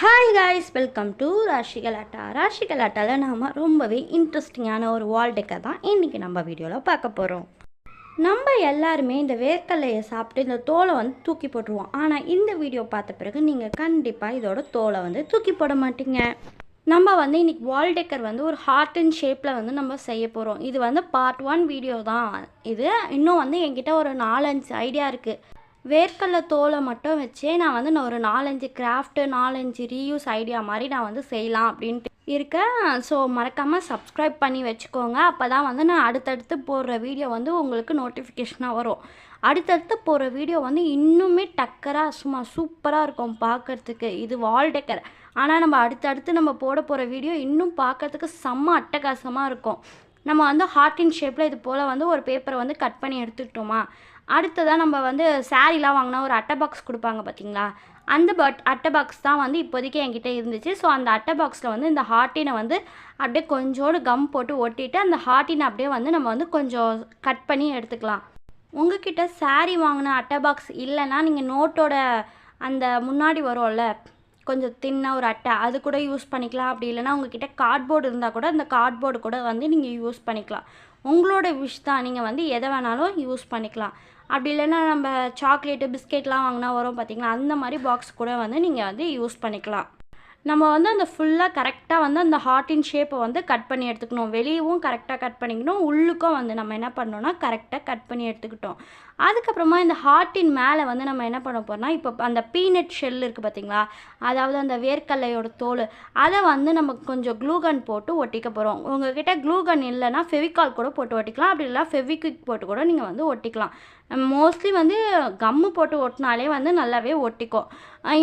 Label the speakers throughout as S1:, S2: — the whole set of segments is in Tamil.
S1: Hi guys welcome to Rashikalatta ராஷிகலாட்டாவில் நாம் ரொம்பவே இன்ட்ரெஸ்டிங்கான ஒரு வால் டெக்கை தான் இன்றைக்கி நம்ம வீடியோவில் பார்க்க போகிறோம் நம்ம எல்லாருமே இந்த வேர்க்கல்லையை சாப்பிட்டு இந்த தோலை வந்து தூக்கி போட்டுருவோம். ஆனால் இந்த வீடியோ பார்த்த பிறகு நீங்கள் கண்டிப்பாக இதோட தோலை வந்து தூக்கி போட மாட்டீங்க. நம்ம வந்து இன்றைக்கி வால் டெக்கர் வந்து ஒரு ஹார்ட் அண்ட் ஷேப்பில் வந்து நம்ம செய்ய போகிறோம் இது வந்து பார்ட் ஒன் வீடியோ தான். இது இன்னும் வந்து என்கிட்ட ஒரு நாலஞ்சு ஐடியா இருக்குது வேர்க்கடலை தோலை மட்டும் வச்சே நான் வந்து நான் ஒரு நாலஞ்சு கிராஃப்ட்டு நாலஞ்சு ரீயூஸ் ஐடியா மாதிரி நான் வந்து செய்யலாம் அப்படின்ட்டு இருக்கேன் ஸோ மறக்காமல் சப்ஸ்கிரைப் பண்ணி வச்சுக்கோங்க. அப்போ தான் வந்து நான் அடுத்தடுத்து போடுற வீடியோ வந்து உங்களுக்கு நோட்டிஃபிகேஷனாக வரும். அடுத்தடுத்து போடுற வீடியோ வந்து இன்னுமே டக்கராக சும்மா சூப்பராக இருக்கும் பார்க்கறதுக்கு இது வால் டெக்கர் ஆனால் நம்ம அடுத்தடுத்து நம்ம போட போகிற வீடியோ இன்னும் பார்க்கறதுக்கு செம்ம அட்டகாசமாக இருக்கும். நம்ம வந்து ஹார்ட்டின் ஷேப்பில் இது போல் வந்து ஒரு பேப்பரை வந்து கட் பண்ணி எடுத்துக்கிட்டோமா? அடுத்ததாக நம்ம வந்து சாரீலாம் வாங்கினா ஒரு அட்டை பாக்ஸ் கொடுப்பாங்க பார்த்தீங்களா அந்த பட் அட்டை பாக்ஸ் தான் வந்து இப்போதைக்கு என்கிட்ட இருந்துச்சு. ஸோ அந்த அட்டை பாக்ஸில் வந்து இந்த ஹார்ட்டினை வந்து அப்படியே கொஞ்சோடு கம் போட்டு ஒட்டிட்டு அந்த ஹார்ட்டினை அப்படியே வந்து நம்ம வந்து கொஞ்சம் கட் பண்ணி எடுத்துக்கலாம். உங்ககிட்ட saree வாங்கின அட்டை பாக்ஸ் இல்லைன்னா நீங்கள் நோட்டோட அந்த முன்னாடி வரும்ல கொஞ்சம் தின்ன ஒரு அட்டை அது கூட யூஸ் பண்ணிக்கலாம். அப்படி இல்லைன்னா உங்ககிட்ட கார்ட்போர்டு இருந்தால் கூட அந்த கார்ட்போர்டு கூட வந்து நீங்கள் யூஸ் பண்ணிக்கலாம். உங்களோட விஷ் தான் நீங்கள் வந்து எதை வேணாலும் யூஸ் பண்ணிக்கலாம். அப்படி இல்லைன்னா நம்ம சாக்லேட்டு பிஸ்கெட்லாம் வாங்கினா வரும் பார்த்திங்களா? அந்த மாதிரி பாக்ஸ் கூட வந்து நீங்கள் வந்து யூஸ் பண்ணிக்கலாம். நம்ம வந்து அந்த ஃபுல்லாக கரெக்டாக வந்து அந்த ஹார்ட்டின் ஷேப்பை வந்து கட் பண்ணி எடுத்துக்கணும். வெளியவும் கரெக்டாக கட் பண்ணிக்கணும். உள்ளுக்கும் வந்து நம்ம என்ன பண்ணோன்னா கரெக்டாக கட் பண்ணி எடுத்துக்கிட்டோம். அதுக்கப்புறமா இந்த ஹார்ட்டின் மேலே வந்து நம்ம என்ன பண்ண போகிறோம்னா இப்போ அந்த பீனட் ஷெல் இருக்குது பார்த்தீங்களா அதாவது அந்த வேர்க்கல்லையோட தோல். அதை வந்து நம்ம கொஞ்சம் க்ளூகன் போட்டு ஒட்டிக்க போகிறோம் உங்ககிட்ட க்ளூகன் இல்லைன்னா ஃபெவிகால் கூட போட்டு ஒட்டிக்கலாம். அப்படி இல்லை ஃபெவிக்விக் போட்டு கூட நீங்கள் வந்து ஒட்டிக்கலாம். மோஸ்ட்லி வந்து கம்மு போட்டு ஒட்டினாலே வந்து நல்லாவே ஒட்டிக்கும்.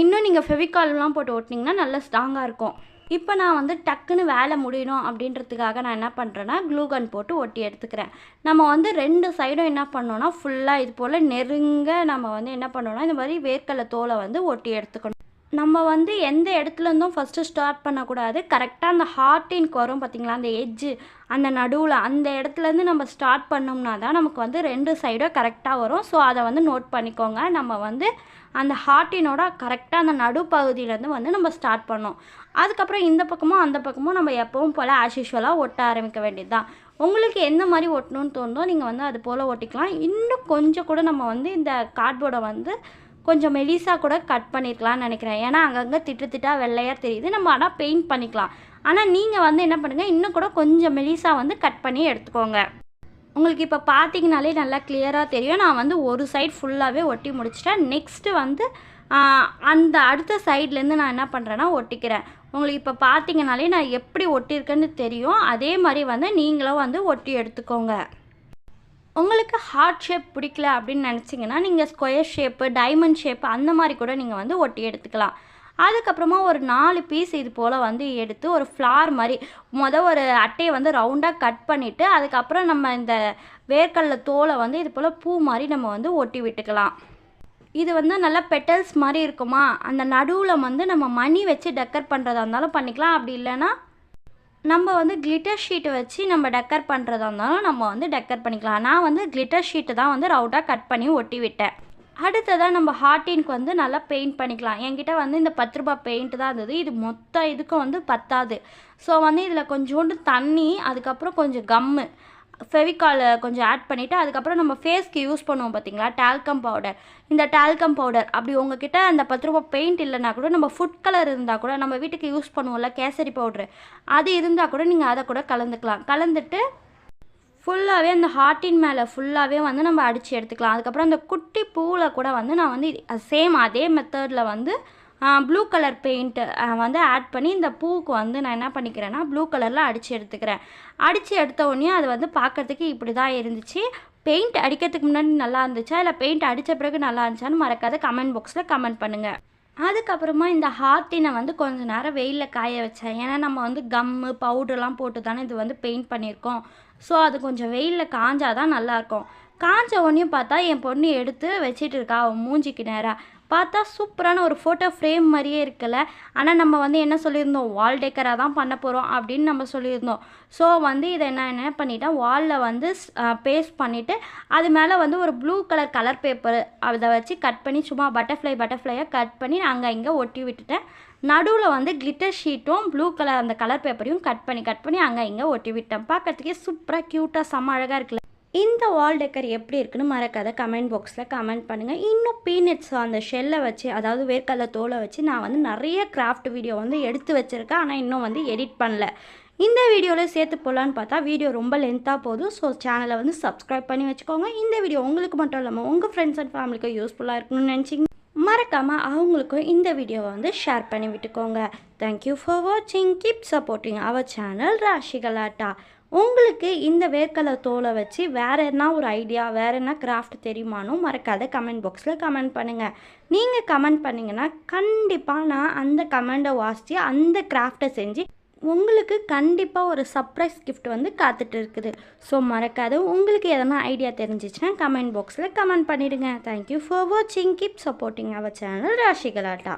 S1: இன்னும் நீங்கள் ஃபெவிகால்லாம் போட்டு ஒட்டினீங்கன்னா நல்லா ஸ்ட்ராங்காக இருக்கும். இப்போ நான் வந்து டக்குன்னு வேலை முடியணும் அப்படின்றதுக்காக நான் என்ன பண்ணுறேன்னா க்ளூகன் போட்டு ஒட்டி எடுத்துக்கிறேன். நம்ம வந்து ரெண்டு சைடும் என்ன பண்ணோன்னா ஃபுல்லாக இது போல் நெருங்க நம்ம வந்து என்ன பண்ணோன்னா இந்த மாதிரி வேர்க்கடலை தோலை வந்து ஒட்டி எடுத்துக்கணும். நம்ம வந்து எந்த இடத்துல இருந்தும் ஃபஸ்ட்டு ஸ்டார்ட் பண்ணக்கூடாது. கரெக்டாக அந்த ஹார்ட்டின்க்கு வரும் பார்த்தீங்களா? அந்த எஜ்ஜு அந்த நடுவில் அந்த இடத்துலேருந்து நம்ம ஸ்டார்ட் பண்ணோம்னா தான் நமக்கு வந்து ரெண்டு சைடும் கரெக்டாக வரும். ஸோ அதை வந்து நோட் பண்ணிக்கோங்க. நம்ம வந்து அந்த ஹார்ட்டினோட கரெக்டாக அந்த நடுப்பகுதியிலேருந்து வந்து நம்ம ஸ்டார்ட் பண்ணோம். அதுக்கப்புறம் இந்த பக்கமும் அந்த பக்கமும் நம்ம எப்பவும் போல் ஆஸ் யூஷுவலாக ஒட்ட ஆரம்பிக்க வேண்டியது தான் உங்களுக்கு எந்த மாதிரி ஒட்டணும்னு தோணுதோ நீங்கள் வந்து அது போல் ஒட்டிக்கலாம். இன்னும் கொஞ்சம் கூட நம்ம வந்து இந்த கார்ட்போர்டை வந்து கொஞ்சம் மெலிசாக கூட கட் பண்ணியிருக்கலாம்னு நினைக்கிறேன். ஏன்னா அங்கங்கே திட்டு திட்டாக வெள்ளையாக தெரியுது. நம்ம ஆனால் பெயிண்ட் பண்ணிக்கலாம். ஆனால் நீங்கள் வந்து என்ன பண்ணுங்கள் இன்னும் கூட கொஞ்சம் மெலிசாக வந்து கட் பண்ணி எடுத்துக்கோங்க. உங்களுக்கு இப்போ பார்த்தீங்கனாலே நல்லா கிளியராக தெரியும். நான் வந்து ஒரு சைட் ஃபுல்லாகவே ஒட்டி முடிச்சிட்டேன். நெக்ஸ்ட்டு வந்து அந்த அடுத்த சைட்லேருந்து நான் என்ன பண்ணுறேன்னா ஒட்டிக்கிறேன். உங்களுக்கு இப்போ பார்த்தீங்கனாலே நான் எப்படி ஒட்டியிருக்கேன்னு தெரியும். அதே மாதிரி வந்து நீங்களும் வந்து ஒட்டி எடுத்துக்கோங்க. உங்களுக்கு ஹார்ட் ஷேப் பிடிக்கல அப்படின்னு நினச்சிங்கன்னா நீங்கள் ஸ்கொயர் ஷேப்பு டைமண்ட் ஷேப்பு அந்த மாதிரி கூட நீங்கள் வந்து ஒட்டி எடுத்துக்கலாம். அதுக்கப்புறமா ஒரு நாலு பீஸ் இது போல் வந்து எடுத்து ஒரு ஃப்ளார் மாதிரி மொதல் ஒரு அட்டையை வந்து ரவுண்டாக கட் பண்ணிவிட்டு அதுக்கப்புறம் நம்ம இந்த வேர்க்கடலை தோலை வந்து இது போல் பூ மாதிரி நம்ம வந்து ஒட்டி விட்டுக்கலாம். இது வந்து நல்லா பெட்டல்ஸ் மாதிரி இருக்குமா? அந்த நடுவில் வந்து நம்ம மணி வச்சு டெக்கர் பண்ணுறதா இருந்தாலும் பண்ணிக்கலாம். அப்படி இல்லைன்னா நம்ம வந்து கிளிட்டர் ஷீட்டை வச்சு நம்ம டெக்கர் பண்ணுறதா இருந்தாலும் நம்ம வந்து டெக்கர் பண்ணிக்கலாம். நான் வந்து கிளிட்டர் ஷீட்டு தான் வந்து ரவுட்டாக கட் பண்ணி ஒட்டி விட்டேன். அடுத்ததாக நம்ம ஹார்டின்க்கு வந்து நல்லா பெயிண்ட் பண்ணிக்கலாம். என்கிட்ட வந்து இந்த பத்து ரூபாய் பெயிண்ட் தான் இருந்தது. இது மொத்த இதுக்கும் வந்து பத்தாது. ஸோ வந்து இதில் கொஞ்சோண்டு தண்ணி அதுக்கப்புறம் கொஞ்சம் கம்மு ஃபெவிகாலை கொஞ்சம் ஆட் பண்ணிவிட்டு அதுக்கப்புறம் நம்ம ஃபேஸ்க்கு யூஸ் பண்ணுவோம் பார்த்தீங்களா டால்கம் பவுடர் இந்த டால்கம் பவுடர் அப்படி உங்ககிட்ட அந்த பத்து ரூபாய் பெயிண்ட் இல்லைனா கூட நம்ம ஃபுட் கலர் இருந்தால் கூட நம்ம வீட்டுக்கு யூஸ் பண்ணுவோம்ல கேசரி பவுட்ரு அது இருந்தால் கூட நீங்கள் அதை கூட கலந்துக்கலாம். கலந்துட்டு ஃபுல்லாகவே அந்த ஹார்ட்டின் மேலே ஃபுல்லாகவே வந்து நம்ம அடித்து எடுத்துக்கலாம். அதுக்கப்புறம் அந்த குட்டி பூவில் கூட வந்து நான் வந்து சேம் அதே மெத்தடில் வந்து ப்ளூ கலர் பெயிண்ட்டு வந்து ஆட் பண்ணி இந்த பூவுக்கு வந்து நான் என்ன பண்ணிக்கிறேன்னா ப்ளூ கலரில் அடித்து எடுத்துக்கிறேன். அடித்து எடுத்த உடனே அது வந்து பார்க்கறதுக்கு இப்படி தான் இருந்துச்சு. பெயிண்ட் அடிக்கிறதுக்கு முன்னாடி நல்லா இருந்துச்சா? இல்லை பெயிண்ட் அடித்த பிறகு நல்லா இருந்துச்சான்னு மறக்காத கமெண்ட் பாக்ஸில் கமெண்ட் பண்ணுங்கள் அதுக்கப்புறமா இந்த ஹார்ட்டினை வந்து கொஞ்ச நேரம் வெயிலில் காய வச்சேன். ஏன்னா நம்ம வந்து கம்மு பவுடர்லாம் போட்டு தானே இது வந்து பெயிண்ட் பண்ணியிருக்கோம். ஸோ அது கொஞ்சம் வெயிலில் காஞ்சாதான் நல்லாயிருக்கும் காஞ்ச உடனே பார்த்தா என் பொண்ணு எடுத்து வச்சிட்டு இருக்கா அவன் மூஞ்சிக்கு நேராக பார்த்தா சூப்பரான ஒரு ஃபோட்டோ ஃப்ரேம் மாதிரியே இருக்குல்ல. ஆனால் நம்ம வந்து என்ன சொல்லியிருந்தோம்? வால் டெக்கராக தான் பண்ண போகிறோம் அப்படின்னு நம்ம சொல்லியிருந்தோம். ஸோ வந்து இதை நான் என்ன பண்ணிட்டேன் வாலில் வந்து பேஸ்ட் பண்ணிவிட்டு அது மேலே வந்து ஒரு ப்ளூ கலர் கலர் பேப்பர் அதை வச்சு கட் பண்ணி சும்மா பட்டர்ஃப்ளை பட்டர்ஃப்ளையாக கட் பண்ணி அங்கே இங்கே ஒட்டி விட்டுட்டேன். நடுவில் வந்து கிளிட்டர் ஷீட்டும் ப்ளூ கலர் அந்த கலர் பேப்பரையும் கட் பண்ணி கட் பண்ணி அங்கே இங்கே ஒட்டி விட்டேன். பார்க்கறதுக்கே சூப்பராக க்யூட்டாக செம்ம அழகாக இருக்குல்ல. இந்த வால் டெக்கர் எப்படி இருக்குன்னு மறக்காத கமெண்ட் பாக்ஸில் கமெண்ட் பண்ணுங்கள் இன்னும் பீனட்ஸ் அந்த ஷெல்லை வச்சு அதாவது வேர்க்கடலை தோலை வச்சு நான் வந்து நிறைய கிராஃப்ட் வீடியோ வந்து எடுத்து வச்சுருக்கேன். ஆனால் இன்னும் வந்து எடிட் பண்ணல. இந்த வீடியோவில் சேர்த்து போகலான்னு பார்த்தா வீடியோ ரொம்ப லென்த்தாக போதும். ஸோ சேனலை வந்து சப்ஸ்கிரைப் பண்ணி வச்சுக்கோங்க. இந்த வீடியோ உங்களுக்கு மட்டும் இல்லாமல் உங்கள் ஃப்ரெண்ட்ஸ் அண்ட் ஃபேமிலிக்கும் யூஸ்ஃபுல்லாக இருக்கணும்னு நினச்சிங்க. மறக்காமல் அவங்களுக்கும் இந்த வீடியோவை வந்து ஷேர் பண்ணி விட்டுக்கோங்க. தேங்க்யூ ஃபார் வாட்சிங் keep supporting our channel Rashikalatta உங்களுக்கு இந்த வேர்க்கலை தோலை வச்சு வேறு என்ன ஒரு ஐடியா வேறு என்ன கிராஃப்ட் தெரியுமானும் மறக்காத கமெண்ட் பாக்ஸில் கமெண்ட் பண்ணுங்கள் நீங்கள் கமெண்ட் பண்ணிங்கன்னா கண்டிப்பாக நான் அந்த கமெண்டை வாசித்து அந்த கிராஃப்டை செஞ்சு உங்களுக்கு கண்டிப்பாக ஒரு சர்ப்ரைஸ் கிஃப்ட் வந்து காத்துட்டு இருக்குது. ஸோ மறக்காத உங்களுக்கு எதனா ஐடியா தெரிஞ்சிச்சுன்னா கமெண்ட் பாக்ஸில் கமெண்ட் பண்ணிவிடுங்க தேங்க்யூ ஃபார் வாட்சிங் keep supporting our channel Rashikalatta